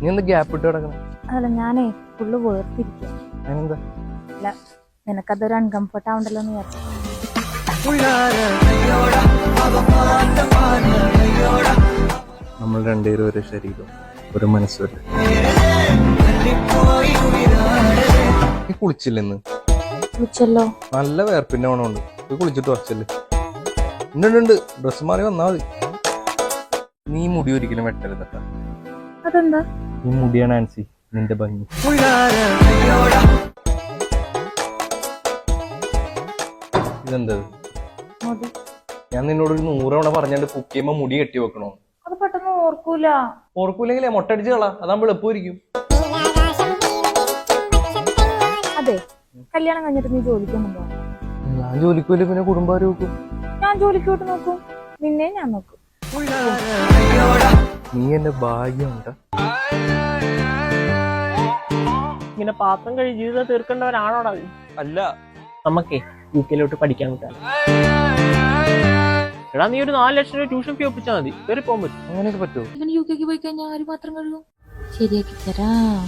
നീ എന്താ ഗ്യാപ്പ് ഇട്ട് കിടക്കണം? അതല്ല ഞാനേ ഫുള്ള് വേർതിരിക്കുക അതിനെന്താ അല്ല നിനക്കതൊരു അൺകംഫർട്ട് ആവണ്ടല്ലോ എന്ന് നമ്മൾ രണ്ടുപേരും ഒരു ശരീരം ഒരു മനസ്സുണ്ട് നീ കുളിച്ചില്ലെന്ന്? വിളിച്ചല്ലോ നല്ല വേർപ്പിന്റെ മണമുണ്ട്. കുളിച്ചിട്ട് വച്ചല്ലേ ഉണ്ട് ഉണ്ട് ഡ്രസ് മാറി വന്നാ മതി. നീ മുടി ഒരിക്കലും വെട്ടരുതട്ടാ അതെന്താ? ഈ മുടിയാണ് ആൻസി നിന്റെ ഭംഗി. ഇതെന്തത് ഞാൻ നിന്നോട് ഒരു നൂറവണ പറഞ്ഞാണ്ട് കുക്ക് ചെയ്യുമ്പോ മുടി കെട്ടി വെക്കണോ? അത് പെട്ടെന്ന് ഓർക്കൂല. ഓർക്കൂലെങ്കിലേ മൊട്ടടിച്ച് കളാ. അതാകുമ്പോൾ എളുപ്പമായിരിക്കും. അതെ കല്യാണം കഴിഞ്ഞിട്ട് നീ ജോലിക്കൊന്നും പോകണം ഞാൻ ജോലിക്കൂല പിന്നെ കുടുംബാരും നോക്കും? ഞാൻ ജോലിക്ക് നോക്കും. നിന്നെ ഞാൻ നോക്കും. നീ എന്റെ ഭാഗ്യമുണ്ട? ഇങ്ങനെ പാത്രം കഴി ജീവിതം തീർക്കേണ്ടവരാണോടാ അല്ല. നമുക്കേ യു കെയിലോട്ട് പഠിക്കാൻ വിട്ടാൽ എടാ നീ ഒരു നാല് ലക്ഷം രൂപ ട്യൂഷൻ ഫീ ഒപ്പിച്ചാൽ മതി. കയറി പോകാൻ പറ്റും. അങ്ങനെയൊക്കെ പറ്റുമോ അങ്ങനെ യു കെക്ക് പോയി കഴിഞ്ഞാൽ ആര് മാത്രം കഴുകും? ശരിയാക്കി തരാം.